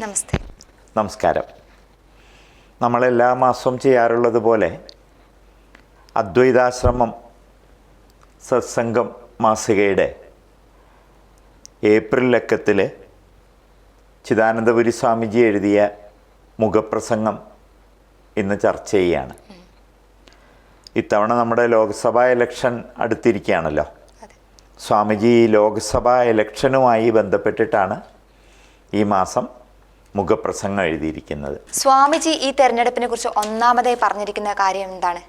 നമസ്തേ. നമസ്കാരം. നമ്മളെല്ലാ മാസവും ചെയ്യാറുള്ളത് പോലെ അദ്വൈതാശ്രമം സത്സംഗം മാസികയുടെ ഏപ്രിൽ ലക്കത്തിൽ ചിദാനന്ദപുരി സ്വാമിജി എഴുതിയ മുഖപ്രസംഗം ഇന്ന് ചർച്ച ചെയ്യുകയാണ് ഇത്തവണ നമ്മുടെ ലോക്സഭാ ഇലക്ഷൻ അടുത്തിരിക്കുകയാണല്ലോ. സ്വാമിജി ലോക്സഭാ ഇലക്ഷനുമായി ബന്ധപ്പെട്ടിട്ടാണ് ഈ മാസം മുഖപ്രസംഗം എഴുതിയിരിക്കുന്നത്. സ്വാമിജി ഈ തെരഞ്ഞെടുപ്പിനെ കുറിച്ച് ഒന്നാമതായി പറഞ്ഞിരിക്കുന്ന കാര്യം എന്താണ്?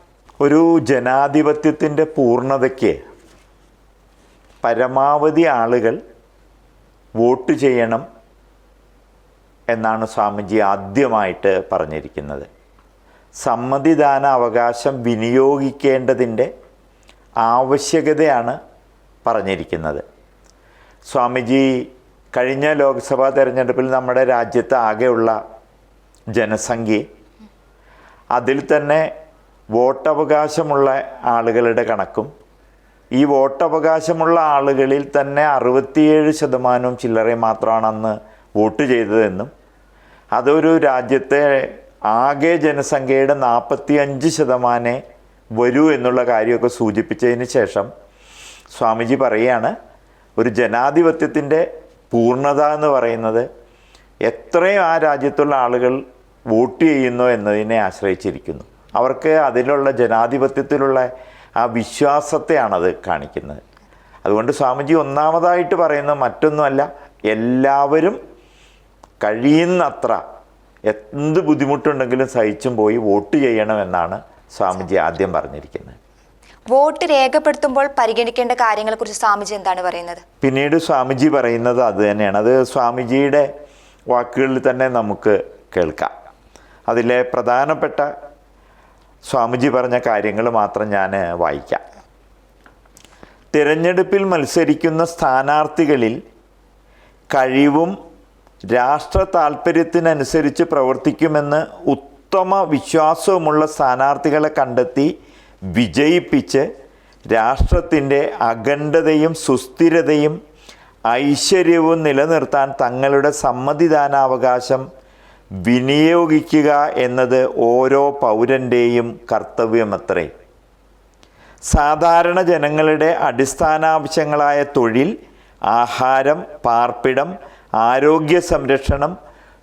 ഒരു ജനാധിപത്യത്തിന്റെ പൂർണതയ്ക്ക് പരമാവധി ആളുകൾ വോട്ട് ചെയ്യണം എന്നാണ് സ്വാമിജി ആദ്യമായിട്ട് പറഞ്ഞിരിക്കുന്നത്. സമ്മതിദാന അവകാശം വിനിയോഗിക്കേണ്ടതിന്റെ ആവശ്യകതയാണ് പറഞ്ഞിരിക്കുന്നത്. സ്വാമിജി കഴിഞ്ഞ ലോക്സഭാ തെരഞ്ഞെടുപ്പിൽ നമ്മുടെ രാജ്യത്ത് ആകെയുള്ള ജനസംഖ്യ അതിൽ തന്നെ വോട്ടവകാശമുള്ള ആളുകളുടെ കണക്കും ഈ വോട്ടവകാശമുള്ള ആളുകളിൽ തന്നെ അറുപത്തിയേഴ് ശതമാനവും ചില്ലറ മാത്രമാണ് അന്ന് വോട്ട് ചെയ്തതെന്നും അതൊരു രാജ്യത്തെ ആകെ ജനസംഖ്യയുടെ നാൽപ്പത്തി അഞ്ച് ശതമാനേ വരൂ എന്നുള്ള കാര്യമൊക്കെ സൂചിപ്പിച്ചതിന് ശേഷം സ്വാമിജി പറയുകയാണ് ഒരു ജനാധിപത്യത്തിന്റെ പൂർണത എന്ന് പറയുന്നത് എത്രയും ആ രാജ്യത്തുള്ള ആളുകൾ വോട്ട് ചെയ്യുന്നു എന്നതിനെ ആശ്രയിച്ചിരിക്കുന്നു. അവർക്ക് അതിലുള്ള ജനാധിപത്യത്തിലുള്ള ആ വിശ്വാസത്തെയാണത് കാണിക്കുന്നത്. അതുകൊണ്ട് സ്വാമിജി ഒന്നാമതായിട്ട് പറയുന്ന മറ്റൊന്നുമല്ല എല്ലാവരും കഴിയുന്നത്ര എന്ത് ബുദ്ധിമുട്ടുണ്ടെങ്കിലും സഹിച്ചും പോയി വോട്ട് ചെയ്യണമെന്നാണ് സ്വാമിജി ആദ്യം പറഞ്ഞിരിക്കുന്നത്. വോട്ട് രേഖപ്പെടുത്തുമ്പോൾ പരിഗണിക്കേണ്ട കാര്യങ്ങളെക്കുറിച്ച് സ്വാമിജി എന്താണ് പറയുന്നത്? പിന്നീട് സ്വാമിജി പറയുന്നത് അത് തന്നെയാണ്. അത് സ്വാമിജിയുടെ വാക്കുകളിൽ തന്നെ നമുക്ക് കേൾക്കാം. അതിലെ പ്രധാനപ്പെട്ട സ്വാമിജി പറഞ്ഞ കാര്യങ്ങൾ മാത്രം ഞാൻ വായിക്കാം. തിരഞ്ഞെടുപ്പിൽ മത്സരിക്കുന്ന സ്ഥാനാർത്ഥികളിൽ കഴിവും രാഷ്ട്ര താല്പര്യത്തിനനുസരിച്ച് പ്രവർത്തിക്കുമെന്ന് ഉത്തമ വിശ്വാസവുമുള്ള സ്ഥാനാർത്ഥികളെ കണ്ടെത്തി വിജയിപ്പിച്ച് രാഷ്ട്രത്തിന്റെ അഖണ്ഡതയും സുസ്ഥിരതയും ഐശ്വര്യവും നിലനിർത്താൻ തങ്ങളുടെ സമ്മതിദാനാവകാശം വിനിയോഗിക്കുക എന്നത് ഓരോ പൗരന്റെയും കർത്തവ്യമത്രേ. സാധാരണ ജനങ്ങളുടെ അടിസ്ഥാനാവശ്യങ്ങളായ തൊഴിൽ ആഹാരം പാർപ്പിടം ആരോഗ്യ സംരക്ഷണം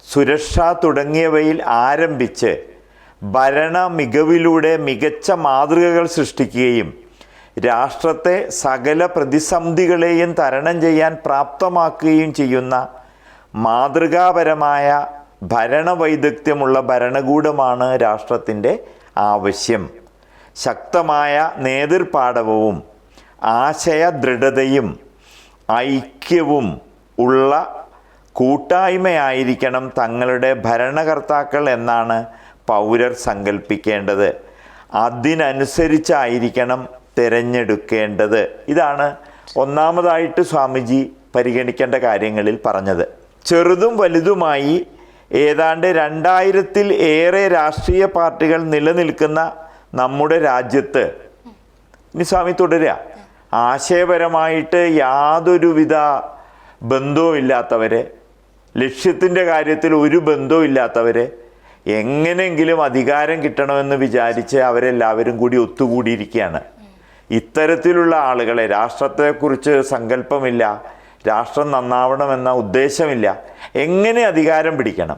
സുരക്ഷ തുടങ്ങിയവയിൽ ആരംഭിച്ച് ഭരണ മികവിലൂടെ മികച്ച മാതൃകകൾ സൃഷ്ടിക്കുകയും രാഷ്ട്രത്തെ സകല പ്രതിസന്ധികളെയും തരണം ചെയ്യാൻ പ്രാപ്തമാക്കുകയും ചെയ്യുന്ന മാതൃകാപരമായ ഭരണവൈദഗ്ധ്യമുള്ള ഭരണകൂടമാണ് രാഷ്ട്രത്തിന്റെ ആവശ്യം. ശക്തമായ നേതൃപാടവവും ആശയ ദൃഢതയും ഐക്യവും ഉള്ള കൂട്ടായ്മയായിരിക്കണം തങ്ങളുടെ ഭരണകർത്താക്കൾ എന്നാണ് പൗരർ സങ്കല്പിക്കേണ്ടത് അതിനനുസരിച്ചായിരിക്കണം തിരഞ്ഞെടുക്കേണ്ടത്. ഇതാണ് ഒന്നാമതായിട്ട് സ്വാമിജി പരിഗണിക്കേണ്ട കാര്യങ്ങളിൽ പറഞ്ഞത്. ചെറുതും വലുതുമായി ഏതാണ്ട് രണ്ടായിരത്തിൽ ഏറെ രാഷ്ട്രീയ പാർട്ടികൾ നിലനിൽക്കുന്ന നമ്മുടെ രാജ്യത്ത് ഇനി സ്വാമി തുടരുക. ആശയപരമായിട്ട് യാതൊരുവിധ ബന്ധവും ഇല്ലാത്തവരെ ലക്ഷ്യത്തിന്റെ കാര്യത്തിൽ ഒരു ബന്ധവും എങ്ങനെങ്കിലും അധികാരം കിട്ടണമെന്ന് വിചാരിച്ച് അവരെല്ലാവരും കൂടി ഒത്തുകൂടിയിരിക്കുകയാണ്. ഇത്തരത്തിലുള്ള ആളുകളെ രാഷ്ട്രത്തെക്കുറിച്ച് സങ്കല്പമില്ല രാഷ്ട്രം നന്നാവണമെന്ന ഉദ്ദേശമില്ല. എങ്ങനെ അധികാരം പിടിക്കണം?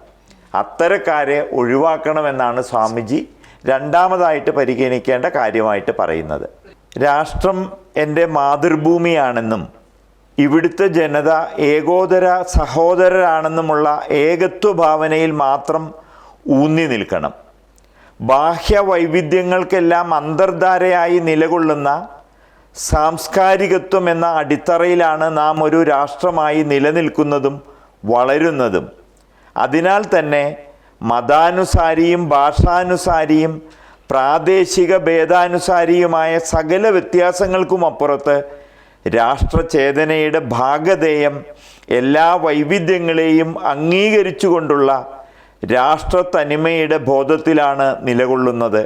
അത്തരക്കാരെ ഒഴിവാക്കണമെന്നാണ് സ്വാമിജി രണ്ടാമതായിട്ട് പരിഗണിക്കേണ്ട കാര്യമായിട്ട് പറയുന്നത്. രാഷ്ട്രം എന്റെ മാതൃഭൂമിയാണെന്നും ഇവിടുത്തെ ജനത ഏകോദര സഹോദരരാണെന്നുമുള്ള ഏകത്വ ഭാവനയിൽ മാത്രം ഊന്നി നിൽക്കണം. ബാഹ്യ വൈവിധ്യങ്ങൾക്കെല്ലാം അന്തർധാരയായി നിലകൊള്ളുന്ന സാംസ്കാരികത്വം എന്ന അടിത്തറയിലാണ് നാം ഒരു രാഷ്ട്രമായി നിലനിൽക്കുന്നതും വളരുന്നതും. അതിനാൽ തന്നെ മതാനുസാരിയും ഭാഷാനുസാരിയും പ്രാദേശിക ഭേദാനുസാരിയുമായ സകല വ്യത്യാസങ്ങൾക്കും അപ്പുറത്ത് രാഷ്ട്രചേതനയുടെ ഭാഗധേയം എല്ലാ വൈവിധ്യങ്ങളെയും അംഗീകരിച്ചുകൊണ്ടുള്ള രാഷ്ട്രത്തനിമയുടെ ബോധത്തിലാണ് നിലകൊള്ളുന്നത്.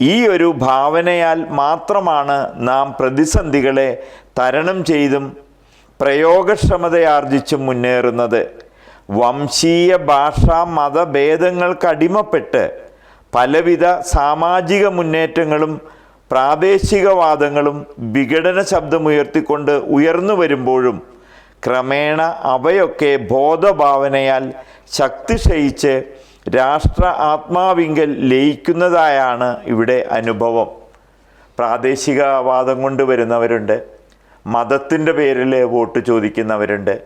ഈ ഒരു ഭാവനയാൽ മാത്രമാണ് നാം പ്രതിസന്ധികളെ തരണം ചെയ്തും പ്രയോഗക്ഷമതയാർജിച്ചും മുന്നേറുന്നത്. വംശീയ ഭാഷാ മതഭേദങ്ങൾക്കടിമപ്പെട്ട് പലവിധ സാമാജിക മുന്നേറ്റങ്ങളും പ്രാദേശികവാദങ്ങളും വിഘടന ശബ്ദമുയർത്തിക്കൊണ്ട് ഉയർന്നു വരുമ്പോഴും ക്രമേണ അവയൊക്കെ ബോധഭാവനയാൽ ശക്തി ക്ഷയിച്ച് രാഷ്ട്ര ആത്മാവിങ്കൽ ലയിക്കുന്നതായാണ് ഇവിടെ അനുഭവം. പ്രാദേശികവാദം കൊണ്ട് വരുന്നവരുണ്ട്. മതത്തിന്റെ പേരിൽ വോട്ട് ചോദിക്കുന്നവരുണ്ട്.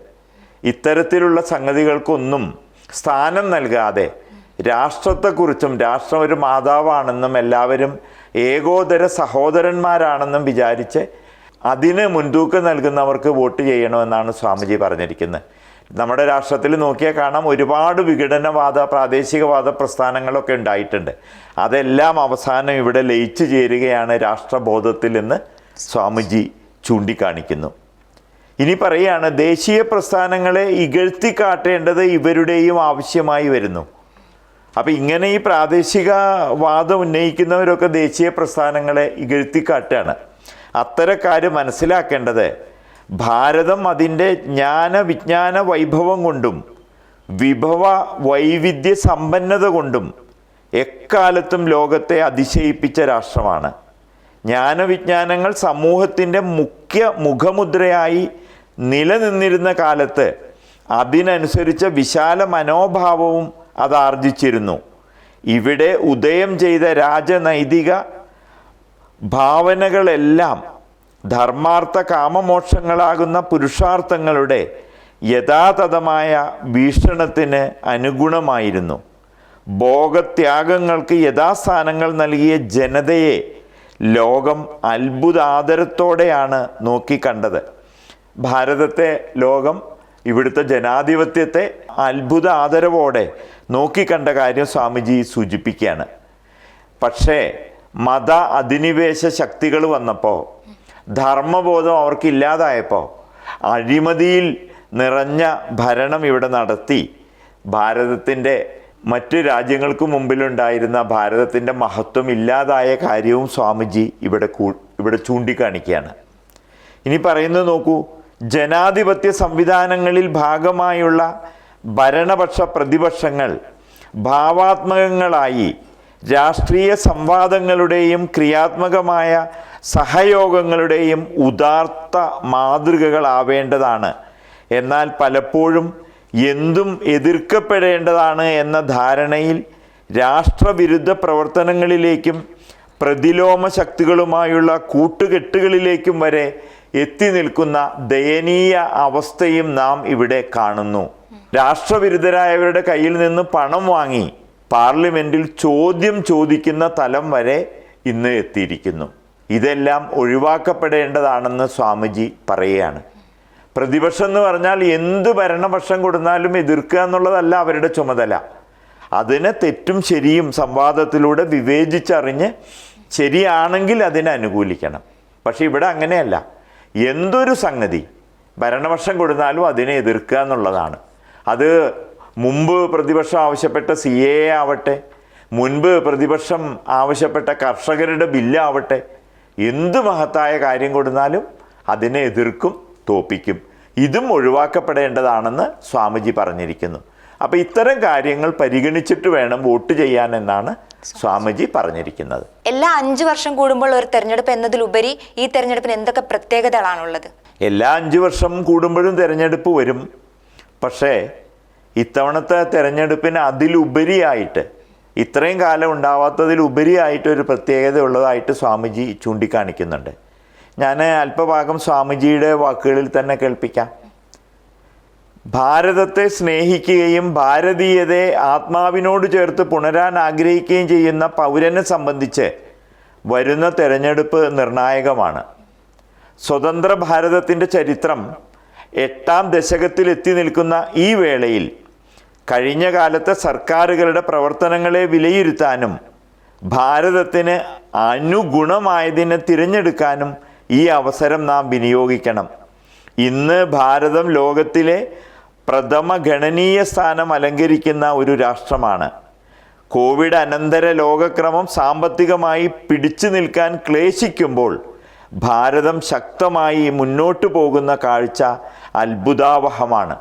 ഇത്തരത്തിലുള്ള സംഗതികൾക്കൊന്നും സ്ഥാനം നൽകാതെ രാഷ്ട്രത്തെക്കുറിച്ചും രാഷ്ട്രം ഒരു മാതാവാണെന്നും എല്ലാവരും ഏകോദര സഹോദരന്മാരാണെന്നും വിചാരിച്ച് അതിന് മുൻതൂക്കം നൽകുന്നവർക്ക് വോട്ട് ചെയ്യണമെന്നാണ് സ്വാമിജി പറഞ്ഞിരിക്കുന്നത്. നമ്മുടെ രാഷ്ട്രത്തിൽ നോക്കിയാൽ കാണാം ഒരുപാട് വിഘടനവാദ പ്രാദേശികവാദ പ്രസ്ഥാനങ്ങളൊക്കെ ഉണ്ടായിട്ടുണ്ട്. അതെല്ലാം അവസാനം ഇവിടെ ലയിച്ചു ചേരുകയാണ് രാഷ്ട്രബോധത്തിൽ എന്ന് സ്വാമിജി ചൂണ്ടിക്കാണിക്കുന്നു. ഇനി പറയുകയാണ് ദേശീയ പ്രസ്ഥാനങ്ങളെ ഇകഴ്ത്തി കാട്ടേണ്ടത് ഇവരുടെയും ആവശ്യമായി വരുന്നു. അപ്പം ഇങ്ങനെ ഈ പ്രാദേശികവാദം ഉന്നയിക്കുന്നവരൊക്കെ ദേശീയ പ്രസ്ഥാനങ്ങളെ ഇകഴ്ത്തിക്കാട്ടാണ് അത്തരക്കാർ മനസ്സിലാക്കേണ്ടത് ഭാരതം അതിന്റെ ജ്ഞാന വിജ്ഞാന വൈഭവം കൊണ്ടും വിഭവ വൈവിധ്യ സമ്പന്നത കൊണ്ടും എക്കാലത്തും ലോകത്തെ അതിശയിപ്പിച്ച രാഷ്ട്രമാണ്. ജ്ഞാനവിജ്ഞാനങ്ങൾ സമൂഹത്തിന്റെ മുഖ്യ മുഖമുദ്രയായി നിലനിന്നിരുന്ന കാലത്ത് അതിനനുസരിച്ച വിശാല മനോഭാവവും അത് ആർജിച്ചിരുന്നു. ഇവിടെ ഉദയം ചെയ്ത രാജനൈതിക ഭാവനകളെല്ലാം ധർമാർത്ഥ കാമമോക്ഷങ്ങളാകുന്ന പുരുഷാർത്ഥങ്ങളുടെ യഥാതഥമായ വീക്ഷണത്തിന് അനുഗുണമായിരുന്നു. ഭോഗത്യാഗങ്ങൾക്ക് യഥാസ്ഥാനങ്ങൾ നൽകിയ ജനതയെ ലോകം അത്ഭുതാദരത്തോടെയാണ് നോക്കിക്കണ്ടത്. ഭാരതത്തെ ലോകം ഇവിടുത്തെ ജനാധിപത്യത്തെ അത്ഭുത ആദരവോടെ നോക്കിക്കണ്ട കാര്യം സ്വാമിജി സൂചിപ്പിക്കുകയാണ്. പക്ഷേ മത അധിനിവേശ ശക്തികൾ വന്നപ്പോൾ ധർമ്മബോധം അവർക്കില്ലാതായപ്പോൾ അഴിമതിയിൽ നിറഞ്ഞ ഭരണം ഇവിടെ നടത്തി ഭാരതത്തിന്റെ മറ്റ് രാജ്യങ്ങൾക്ക് മുമ്പിലുണ്ടായിരുന്ന ഭാരതത്തിന്റെ മഹത്വം ഇല്ലാതായ കാര്യവും സ്വാമിജി ഇവിടെ കൂ ഇവിടെ ചൂണ്ടിക്കാണിക്കുകയാണ്. ഇനി പറയുന്നത് നോക്കൂ ജനാധിപത്യ സംവിധാനങ്ങളിൽ ഭാഗമായുള്ള ഭരണപക്ഷ പ്രതിപക്ഷങ്ങൾ ഭാവാത്മകങ്ങളായി രാഷ്ട്രീയ സംവാദങ്ങളുടെയും ക്രിയാത്മകമായ സഹയോഗങ്ങളുടെയും ഉദാർത്ത മാതൃകകളാവേണ്ടതാണ്. എന്നാൽ പലപ്പോഴും എന്തും എതിർക്കപ്പെടേണ്ടതാണ് എന്ന ധാരണയിൽ രാഷ്ട്രവിരുദ്ധ പ്രവർത്തനങ്ങളിലേക്കും പ്രതിലോമ ശക്തികളുമായുള്ള കൂട്ടുകെട്ടുകളിലേക്കും വരെ എത്തി നിൽക്കുന്ന ദയനീയ അവസ്ഥയും നാം ഇവിടെ കാണുന്നു. രാഷ്ട്രവിരുദ്ധരായവരുടെ കയ്യിൽ നിന്ന് പണം വാങ്ങി. പാർലമെന്റിൽ ചോദ്യം ചോദിക്കുന്ന തലം വരെ ഇന്ന് എത്തിയിരിക്കുന്നു. ഇതെല്ലാം ഒഴിവാക്കപ്പെടേണ്ടതാണെന്ന് സ്വാമിജി പറയുകയാണ്. പ്രതിപക്ഷം എന്ന് പറഞ്ഞാൽ എന്ത് ഭരണപക്ഷം കൊടുത്താലും എതിർക്കുക എന്നുള്ളതല്ല അവരുടെ ചുമതല. അതിനെ തെറ്റും ശരിയും സംവാദത്തിലൂടെ വിവേചിച്ചറിഞ്ഞ് ശരിയാണെങ്കിൽ അതിനെ അനുകൂലിക്കണം. പക്ഷെ ഇവിടെ അങ്ങനെയല്ല. എന്തൊരു സംഗതി? ഭരണപക്ഷം കൊടുത്താലും അതിനെ എതിർക്കുക എന്നുള്ളതാണ്. അത് മുമ്പ് പ്രതിപക്ഷം ആവശ്യപ്പെട്ട സി എ ആവട്ടെ മുൻപ് പ്രതിപക്ഷം ആവശ്യപ്പെട്ട കർഷകരുടെ ബില്ലാവട്ടെ എന്ത് മഹത്തായ കാര്യം കൊടുത്താലും അതിനെ എതിർക്കും തോപ്പിക്കും. ഇതും ഒഴിവാക്കപ്പെടേണ്ടതാണെന്ന് സ്വാമിജി പറഞ്ഞിരിക്കുന്നു. അപ്പം ഇത്തരം കാര്യങ്ങൾ പരിഗണിച്ചിട്ട് വേണം വോട്ട് ചെയ്യാൻ എന്നാണ് സ്വാമിജി പറഞ്ഞിരിക്കുന്നത്. എല്ലാ അഞ്ചു വർഷം കൂടുമ്പോൾ ഒരു തെരഞ്ഞെടുപ്പ് എന്നതിലുപരി ഈ തെരഞ്ഞെടുപ്പിന് എന്തൊക്കെ പ്രത്യേകതകളാണുള്ളത്? എല്ലാ അഞ്ച് വർഷം കൂടുമ്പോഴും തിരഞ്ഞെടുപ്പ് വരും. പക്ഷേ ഇത്തവണത്തെ തിരഞ്ഞെടുപ്പിന് അതിലുപരിയായിട്ട് ഇത്രയും കാലം ഉണ്ടാവാത്തതിലുപരിയായിട്ട് ഒരു പ്രത്യേകത ഉള്ളതായിട്ട് സ്വാമിജി ചൂണ്ടിക്കാണിക്കുന്നുണ്ട്. ഞാൻ അല്പഭാഗം സ്വാമിജിയുടെ വാക്കുകളിൽ തന്നെ കേൾപ്പിക്കാം. ഭാരതത്തെ സ്നേഹിക്കുകയും ഭാരതീയതയെ ആത്മാവിനോട് ചേർത്ത് പുണരാൻ ആഗ്രഹിക്കുകയും ചെയ്യുന്ന പൗരനെ സംബന്ധിച്ച് വരുന്ന തെരഞ്ഞെടുപ്പ് നിർണായകമാണ്. സ്വതന്ത്ര ഭാരതത്തിന്റെ ചരിത്രം എട്ടാം ദശകത്തിൽ എത്തി നിൽക്കുന്ന ഈ വേളയിൽ കഴിഞ്ഞ കാലത്തെ സർക്കാരുകളുടെ പ്രവർത്തനങ്ങളെ വിലയിരുത്താനും ഭാരതത്തിന് അനുഗുണമായതിനെ തിരഞ്ഞെടുക്കാനും ഈ അവസരം നാം വിനിയോഗിക്കണം. ഇന്ന് ഭാരതം ലോകത്തിലെ പ്രഥമ ഗണനീയ സ്ഥാനം അലങ്കരിക്കുന്ന ഒരു രാഷ്ട്രമാണ്. കോവിഡ് അനന്തര ലോകക്രമം സാമ്പത്തികമായി പിടിച്ചു നിൽക്കാൻ ക്ലേശിക്കുമ്പോൾ ഭാരതം ശക്തമായി മുന്നോട്ടു പോകുന്ന കാഴ്ച അത്ഭുതാവഹമാണ്.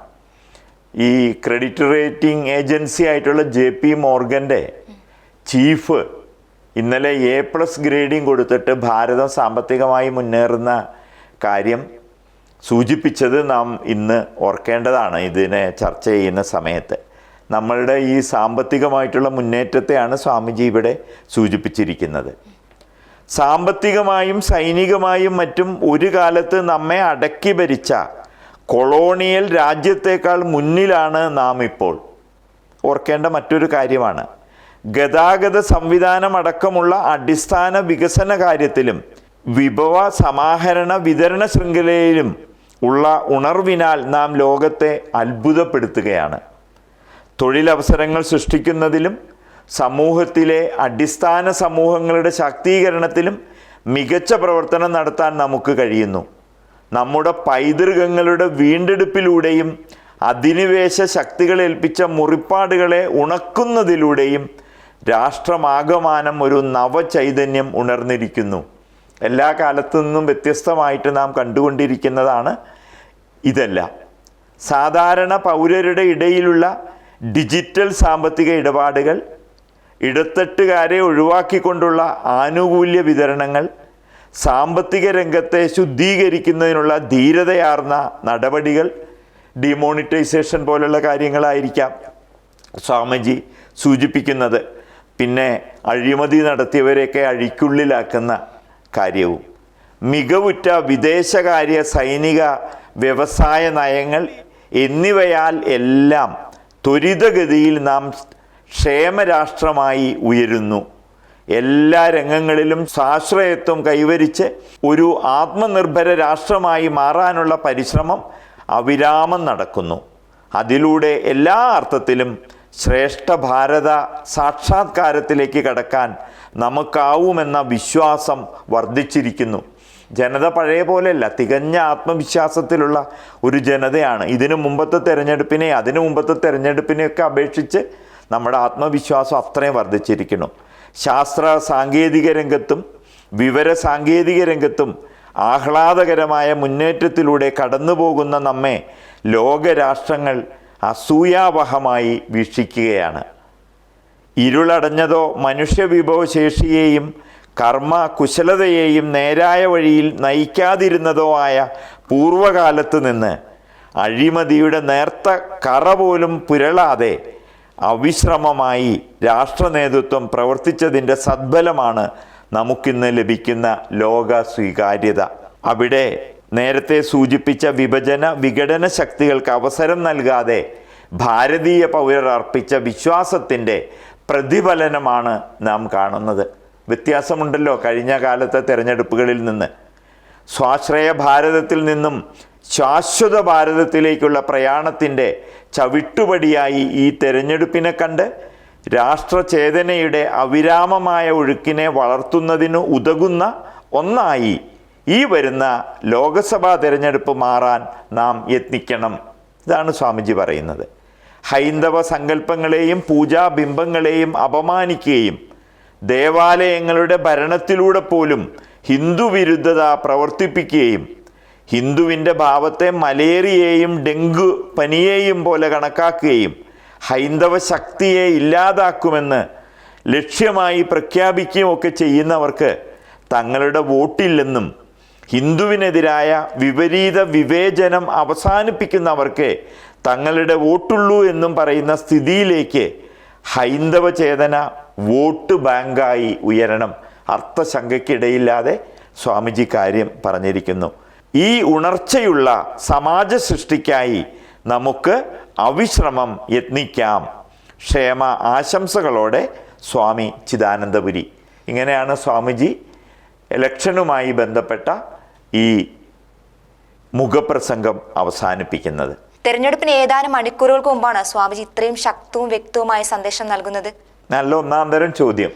ഈ ക്രെഡിറ്റ് റേറ്റിംഗ് ഏജൻസി ആയിട്ടുള്ള ജെ പി മോർഗന്റെ ചീഫ് ഇന്നലെ എ പ്ലസ് ഗ്രേഡിംഗ് കൊടുത്തിട്ട് ഭാരതം സാമ്പത്തികമായി മുന്നേറുന്ന കാര്യം സൂചിപ്പിച്ചത് നാം ഇന്ന് ഓർക്കേണ്ടതാണ്. ഇതിനെ ചർച്ച ചെയ്യുന്ന സമയത്ത് നമ്മളുടെ ഈ സാമ്പത്തികമായിട്ടുള്ള മുന്നേറ്റത്തെയാണ് സ്വാമിജി ഇവിടെ സൂചിപ്പിച്ചിരിക്കുന്നത്. സാമ്പത്തികമായും സൈനികമായും മറ്റും ഒരു കാലത്ത് നമ്മെ അടക്കി ഭരിച്ച കൊളോണിയൽ രാജ്യത്തേക്കാൾ മുന്നിലാണ് നാം ഇപ്പോൾ ഓർക്കേണ്ട മറ്റൊരു കാര്യമാണ്. ഗതാഗത സംവിധാനം അടക്കമുള്ള അടിസ്ഥാന വികസന കാര്യത്തിലും വിഭവ സമാഹരണ വിതരണ ശൃംഖലയിലും ഉള്ള ഉണർവിനാൽ നാം ലോകത്തെ അത്ഭുതപ്പെടുത്തുകയാണ്. തൊഴിലവസരങ്ങൾ സൃഷ്ടിക്കുന്നതിലും സമൂഹത്തിലെ അടിസ്ഥാന സമൂഹങ്ങളുടെ ശാക്തീകരണത്തിലും മികച്ച പ്രവർത്തനം നടത്താൻ നമുക്ക് കഴിയുന്നു. നമ്മുടെ പൈതൃകങ്ങളുടെ വീണ്ടെടുപ്പിലൂടെയും അധിനിവേശ ശക്തികളേൽപ്പിച്ച മുറിപ്പാടുകളെ ഉണക്കുന്നതിലൂടെയും രാഷ്ട്രമാകമാനം ഒരു നവചൈതന്യം ഉണർന്നിരിക്കുന്നു. എല്ലാ കാലത്തു നിന്നും വ്യത്യസ്തമായിട്ട് നാം കണ്ടുകൊണ്ടിരിക്കുന്നതാണ് ഇതല്ല. സാധാരണ പൗരരുടെ ഇടയിലുള്ള ഡിജിറ്റൽ സാമ്പത്തിക ഇടപാടുകൾ ഇടത്തട്ടുകാരെ ഒഴിവാക്കിക്കൊണ്ടുള്ള ആനുകൂല്യ വിതരണങ്ങൾ സാമ്പത്തിക രംഗത്തെ ശുദ്ധീകരിക്കുന്നതിനുള്ള ധീരതയാർന്ന നടപടികൾ ഡിമോണിറ്റൈസേഷൻ പോലുള്ള കാര്യങ്ങളായിരിക്കാം സ്വാമിജി സൂചിപ്പിക്കുന്നത്. പിന്നെ അഴിമതി നടത്തിയവരെയൊക്കെ അഴിക്കുള്ളിലാക്കുന്ന കാര്യവും. മികവുറ്റ വിദേശകാര്യ സൈനിക വ്യവസായ നയങ്ങൾ എന്നിവയാൽ എല്ലാം ത്വരിതഗതിയിൽ നാം ക്ഷേമരാഷ്ട്രമായി ഉയരുന്നു. എല്ലാ രംഗങ്ങളിലും സ്വാശ്രയത്വം കൈവരിച്ച് ഒരു ആത്മനിർഭര രാഷ്ട്രമായി മാറാനുള്ള പരിശ്രമം അവിരാമം നടക്കുന്നു. അതിലൂടെ എല്ലാ അർത്ഥത്തിലും ശ്രേഷ്ഠ ഭാരത സാക്ഷാത്കാരത്തിലേക്ക് കടക്കാൻ നമുക്കാവുമെന്ന വിശ്വാസം വർദ്ധിച്ചിരിക്കുന്നു. ജനത പഴയ പോലെയല്ല തികഞ്ഞ ആത്മവിശ്വാസത്തിലുള്ള ഒരു ജനതയാണ്. ഇതിനു മുമ്പത്തെ തെരഞ്ഞെടുപ്പിനെ അതിനു മുമ്പത്തെ തെരഞ്ഞെടുപ്പിനെയൊക്കെ അപേക്ഷിച്ച് നമ്മുടെ ആത്മവിശ്വാസം അത്രയും വർദ്ധിച്ചിരിക്കുന്നു. ശാസ്ത്ര സാങ്കേതിക രംഗത്തും വിവര സാങ്കേതിക രംഗത്തും ആഹ്ലാദകരമായ മുന്നേറ്റത്തിലൂടെ കടന്നുപോകുന്ന നമ്മെ ലോകരാഷ്ട്രങ്ങൾ അസൂയാവഹമായി വീക്ഷിക്കുകയാണ്. ഇരുളടഞ്ഞതോ മനുഷ്യവിഭവശേഷിയെയും കർമ്മ കുശലതയെയും നേരായ വഴിയിൽ നയിക്കാതിരുന്നതോ ആയ പൂർവകാലത്ത് നിന്ന് അഴിമതിയുടെ നേർത്ത കറ പോലും പുരളാതെ അവിശ്രമമായി രാഷ്ട്ര നേതൃത്വം പ്രവർത്തിച്ചതിന്റെ സദ്ബലമാണ് നമുക്കിന്ന് ലഭിക്കുന്ന ലോക സ്വീകാര്യത. അവിടെ നേരത്തെ സൂചിപ്പിച്ച വിഭജന വിഘടന ശക്തികൾക്ക് അവസരം നൽകാതെ ഭാരതീയ പൗരർ അർപ്പിച്ച വിശ്വാസത്തിന്റെ പ്രതിഫലനമാണ് നാം കാണുന്നത്. വ്യത്യാസമുണ്ടല്ലോ കഴിഞ്ഞ കാലത്തെ തിരഞ്ഞെടുപ്പുകളിൽ നിന്ന്. സ്വാശ്രയ ഭാരതത്തിൽ നിന്നും ശാശ്വത ഭാരതത്തിലേക്കുള്ള പ്രയാണത്തിന്റെ ചവിട്ടുപടിയായി ഈ തെരഞ്ഞെടുപ്പിനെ കണ്ട് രാഷ്ട്രചേതനയുടെ അവിരാമമായ ഒഴുക്കിനെ വളർത്തുന്നതിന് ഉതകുന്ന ഒന്നായി ഈ വരുന്ന ലോകസഭാ തിരഞ്ഞെടുപ്പ് മാറാൻ നാം യത്നിക്കണം. ഇതാണ് സ്വാമിജി പറയുന്നത്. ഹൈന്ദവ സങ്കല്പങ്ങളെയും പൂജാബിംബങ്ങളെയും അപമാനിക്കുകയും ദേവാലയങ്ങളുടെ ഭരണത്തിലൂടെ പോലും ഹിന്ദുവിരുദ്ധത പ്രവർത്തിപ്പിക്കുകയും ഹിന്ദുവിന്റെ ഭാവത്തെ മലേറിയയെയും ഡെങ്കു പനിയെയും പോലെ കണക്കാക്കുകയും ഹൈന്ദവ ശക്തിയെ ഇല്ലാതാക്കുമെന്ന് ലക്ഷ്യമായി പ്രഖ്യാപിക്കുകയും ഒക്കെ ചെയ്യുന്നവർക്ക് തങ്ങളുടെ വോട്ടില്ലെന്നും ഹിന്ദുവിനെതിരായ വിപരീത വിവേചനം അവസാനിപ്പിക്കുന്നവർക്ക് തങ്ങളുടെ വോട്ടുള്ളൂ എന്നും പറയുന്ന സ്ഥിതിയിലേക്ക് ഹൈന്ദവ ചേതന വോട്ട് ബാങ്കായി ഉയരണം. അർത്ഥശങ്കയ്ക്കിടയില്ലാതെ സ്വാമിജി കാര്യം പറഞ്ഞിരിക്കുന്നു. ഈ ഉണർച്ചയുള്ള സമാജ സൃഷ്ടിക്കായി നമുക്ക് അവിശ്രമം യത്നിക്കാം. ക്ഷേമ ആശംസകളോടെ സ്വാമി ചിദാനന്ദപുരി. ഇങ്ങനെയാണ് സ്വാമിജി ഇലക്ഷനുമായി ബന്ധപ്പെട്ട ഈ മുഖപ്രസംഗം അവസാനിപ്പിക്കുന്നത്. തെരഞ്ഞെടുപ്പിന് ഏതാനും മണിക്കൂറുകൾക്ക് മുമ്പാണ് സ്വാമിജി ഇത്രയും ശക്തവും വ്യക്തവുമായ സന്ദേശം നൽകുന്നത്. നല്ല ഒന്നാം തരം ചോദ്യം.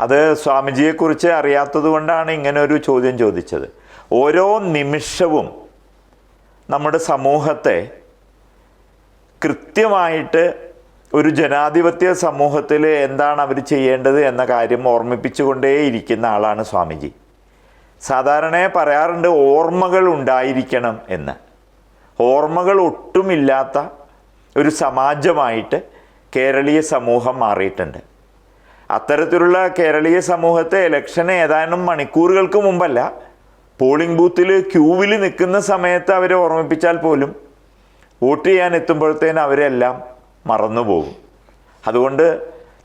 അത് സ്വാമിജിയെക്കുറിച്ച് അറിയാത്തത് കൊണ്ടാണ് ഇങ്ങനെ ഒരു ചോദ്യം ചോദിച്ചത്. ഓരോ നിമിഷവും നമ്മുടെ സമൂഹത്തെ കൃത്യമായിട്ട് ഒരു ജനാധിപത്യ സമൂഹത്തിൽ എന്താണ് അവർ ചെയ്യേണ്ടത് എന്ന കാര്യം ഓർമ്മിപ്പിച്ചുകൊണ്ടേയിരിക്കുന്ന ആളാണ് സ്വാമിജി. സാധാരണ പറയാറുണ്ട് ഓർമ്മകൾ ഉണ്ടായിരിക്കണം എന്ന്. ഓർമ്മകൾ ഒട്ടുമില്ലാത്ത ഒരു സമാജമായിട്ട് കേരളീയ സമൂഹം മാറിയിട്ടുണ്ട്. അത്തരത്തിലുള്ള കേരളീയ സമൂഹത്തെ ഇലക്ഷന് ഏതാനും മണിക്കൂറുകൾക്ക് മുമ്പല്ല പോളിംഗ് ബൂത്തിൽ ക്യൂവിൽ നിൽക്കുന്ന സമയത്ത് അവരെ ഓർമ്മിപ്പിച്ചാൽ പോലും വോട്ട് ചെയ്യാൻ എത്തുമ്പോഴത്തേന് അവരെല്ലാം മറന്നുപോകും അതുകൊണ്ട്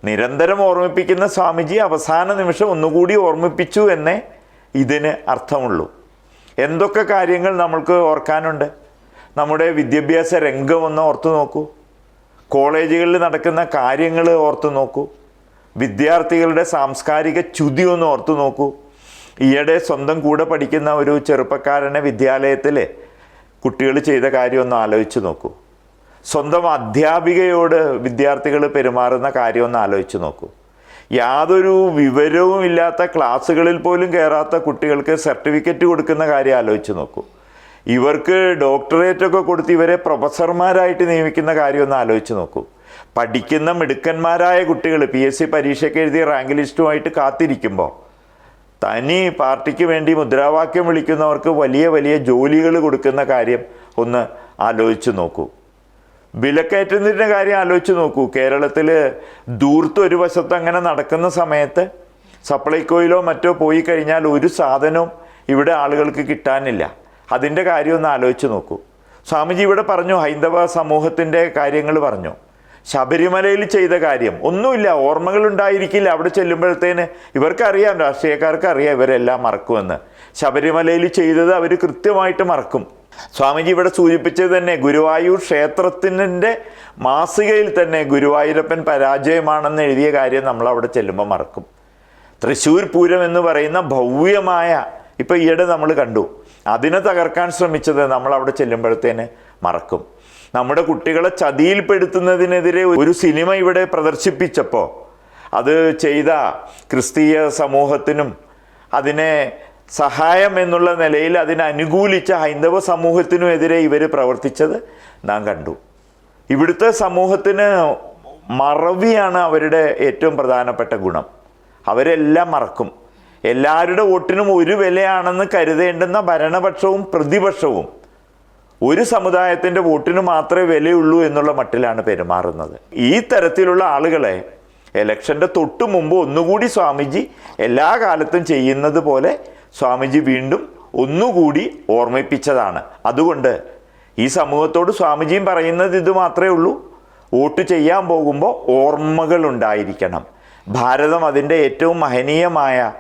നിരന്തരം ഓർമ്മിപ്പിക്കുന്ന സ്വാമിജി അവസാന നിമിഷം ഒന്നുകൂടി ഓർമ്മിപ്പിച്ചു എന്നേ ഇതിന് അർത്ഥമുള്ളൂ. എന്തൊക്കെ കാര്യങ്ങൾ നമ്മൾക്ക് ഓർക്കാനുണ്ട്? നമ്മുടെ വിദ്യാഭ്യാസ രംഗം ഒന്ന് ഓർത്തു നോക്കൂ. കോളേജുകളിൽ നടക്കുന്ന കാര്യങ്ങൾ ഓർത്തു നോക്കൂ. വിദ്യാർത്ഥികളുടെ സാംസ്കാരിക ചുതി ഒന്ന് ഓർത്തു നോക്കൂ. ഈയിടെ സ്വന്തം കൂടെ പഠിക്കുന്ന ഒരു ചെറുപ്പക്കാരനെ വിദ്യാലയത്തിൽ കുട്ടികൾ ചെയ്ത കാര്യം ഒന്ന് ആലോചിച്ച് നോക്കൂ. സ്വന്തം അധ്യാപികയോട് വിദ്യാർത്ഥികൾ പെരുമാറുന്ന കാര്യം ഒന്ന് ആലോചിച്ച് നോക്കൂ. യാതൊരു വിവരവും ഇല്ലാത്ത ക്ലാസ്സുകളിൽ പോലും കയറാത്ത കുട്ടികൾക്ക് സർട്ടിഫിക്കറ്റ് കൊടുക്കുന്ന കാര്യം ആലോചിച്ച് നോക്കൂ. ഇവർക്ക് ഡോക്ടറേറ്റ് ഒക്കെ കൊടുത്ത് ഇവരെ പ്രൊഫസർമാരായിട്ട് നിയമിക്കുന്ന കാര്യം ഒന്ന് ആലോചിച്ച് നോക്കൂ. പഠിക്കുന്ന മിടുക്കന്മാരായ കുട്ടികൾ പി എസ് സി പരീക്ഷയ്ക്ക് എഴുതിയ റാങ്ക് ലിസ്റ്റുമായിട്ട് കാത്തിരിക്കുമ്പോൾ തനി പാർട്ടിക്ക് വേണ്ടി മുദ്രാവാക്യം വിളിക്കുന്നവർക്ക് വലിയ വലിയ ജോലികൾ കൊടുക്കുന്ന കാര്യം ഒന്ന് ആലോചിച്ച് നോക്കൂ. വിലക്കയറ്റുന്നതിന്റെ കാര്യം ആലോചിച്ച് നോക്കൂ. കേരളത്തിൽ ദൂർത്ത് ഒരു വശത്ത് അങ്ങനെ നടക്കുന്ന സമയത്ത് സപ്ലൈകോയിലോ മറ്റോ പോയി കഴിഞ്ഞാൽ ഒരു സാധനവും ഇവിടെ ആളുകൾക്ക് കിട്ടാനില്ല. അതിന്റെ കാര്യം ഒന്ന് ആലോചിച്ച് നോക്കൂ. സ്വാമിജി ഇവിടെ പറഞ്ഞു ഹൈന്ദവ സമൂഹത്തിന്റെ കാര്യങ്ങൾ പറഞ്ഞു. ശബരിമലയിൽ ചെയ്ത കാര്യം. ഒന്നുമില്ല ഓർമ്മകൾ ഉണ്ടായിരിക്കില്ല അവിടെ ചെല്ലുമ്പോഴത്തേന്. ഇവർക്കറിയാം രാഷ്ട്രീയക്കാർക്ക് അറിയാം ഇവരെല്ലാം മറക്കുമെന്ന്. ശബരിമലയിൽ ചെയ്തത് അവർ കൃത്യമായിട്ട് മറക്കും. സ്വാമിജി ഇവിടെ സൂചിപ്പിച്ചത് തന്നെ ഗുരുവായൂർ ക്ഷേത്രത്തിന്റെ മാസികയിൽ തന്നെ ഗുരുവായൂരപ്പൻ പരാജയമാണെന്ന് എഴുതിയ കാര്യം നമ്മൾ അവിടെ ചെല്ലുമ്പോൾ മറക്കും. തൃശ്ശൂർ പൂരം എന്ന് പറയുന്ന ഭവ്യമായ ഇപ്പൊ ഈയിടെ നമ്മൾ കണ്ടു. അതിനെ തകർക്കാൻ ശ്രമിച്ചത് നമ്മൾ അവിടെ ചെല്ലുമ്പോഴത്തേന് മറക്കും. നമ്മുടെ കുട്ടികളെ ചതിയിൽപ്പെടുത്തുന്നതിനെതിരെ ഒരു സിനിമ ഇവിടെ പ്രദർശിപ്പിച്ചപ്പോൾ അത് ചെയ്ത ക്രിസ്തീയ സമൂഹത്തിനും അതിനെ സഹായം എന്നുള്ള നിലയിൽ അതിനെ അനുകൂലിച്ച ഹൈന്ദവ സമൂഹത്തിനും എതിരെ ഇവർ പ്രവർത്തിച്ചത് നാം കണ്ടു. ഇവിടുത്തെ സമൂഹത്തിന് മറവിയാണ് അവരുടെ ഏറ്റവും പ്രധാനപ്പെട്ട ഗുണം. അവരെല്ലാം മറക്കും. എല്ലാവരുടെ വോട്ടിനും ഒരു വിലയാണെന്ന് കരുതേണ്ടുന്ന ഭരണപക്ഷവും പ്രതിപക്ഷവും ഒരു സമുദായത്തിന്റെ വോട്ടിന് മാത്രമേ വിലയുള്ളൂ എന്നുള്ള മട്ടിലാണ് പെരുമാറുന്നത്. ഈ തരത്തിലുള്ള ആളുകളെ എലക്ഷന്റെ തൊട്ട് മുമ്പ് ഒന്നുകൂടി സ്വാമിജി എല്ലാ കാലത്തും ചെയ്യുന്നത് പോലെ സ്വാമിജി വീണ്ടും ഒന്നുകൂടി ഓർമ്മിപ്പിച്ചതാണ്. അതുകൊണ്ട് ഈ സമൂഹത്തോട് സ്വാമിജിയും പറയുന്നത് ഇത് മാത്രമേ ഉള്ളൂ. വോട്ട് ചെയ്യാൻ പോകുമ്പോൾ ഓർമ്മകൾ ഉണ്ടായിരിക്കണം. ഭാരതം അതിന്റെ ഏറ്റവും മഹനീയമായ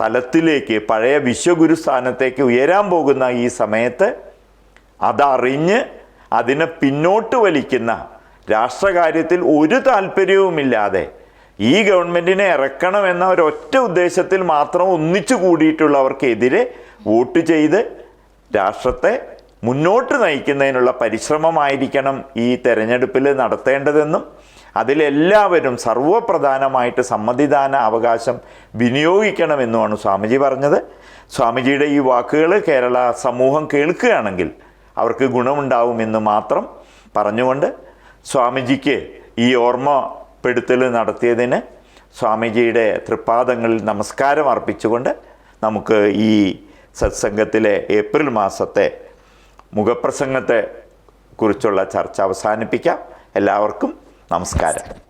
തലത്തിലേക്ക് പഴയ വിശ്വഗുരു സ്ഥാനത്തേക്ക് ഉയരാൻ പോകുന്ന ഈ സമയത്ത് അതറിഞ്ഞ് അതിനെ പിന്നോട്ട് വലിക്കുന്ന രാഷ്ട്രകാര്യത്തിൽ ഒരു താല്പര്യവുമില്ലാതെ ഈ ഗവൺമെന്റിനെ ഇറക്കണമെന്ന ഒരൊറ്റ ഉദ്ദേശത്തിൽ മാത്രം ഒന്നിച്ചു കൂടിയിട്ടുള്ളവർക്കെതിരെ വോട്ട് ചെയ്ത് രാഷ്ട്രത്തെ മുന്നോട്ട് നയിക്കുന്നതിനുള്ള പരിശ്രമമായിരിക്കണം ഈ തെരഞ്ഞെടുപ്പിൽ നടത്തേണ്ടതെന്നും അതിലെല്ലാവരും സർവപ്രധാനമായിട്ട് സമ്മതിദാന അവകാശം വിനിയോഗിക്കണമെന്നുമാണ് സ്വാമിജി പറഞ്ഞത്. സ്വാമിജിയുടെ ഈ വാക്കുകൾ കേരള സമൂഹം കേൾക്കുകയാണെങ്കിൽ അവർക്ക് ഗുണമുണ്ടാവുമെന്ന് മാത്രം പറഞ്ഞുകൊണ്ട് സ്വാമിജിക്ക് ഈ ഓർമ്മപ്പെടുത്തൽ നടത്തിയതിന് സ്വാമിജിയുടെ തൃപ്പാദങ്ങളിൽ നമസ്കാരം അർപ്പിച്ചുകൊണ്ട് നമുക്ക് ഈ സത്സംഗത്തിലെ ഏപ്രിൽ മാസത്തെ മുഖപ്രസംഗത്തെ കുറിച്ചുള്ള ചർച്ച അവസാനിപ്പിക്കാം. എല്ലാവർക്കും നമസ്കാരം.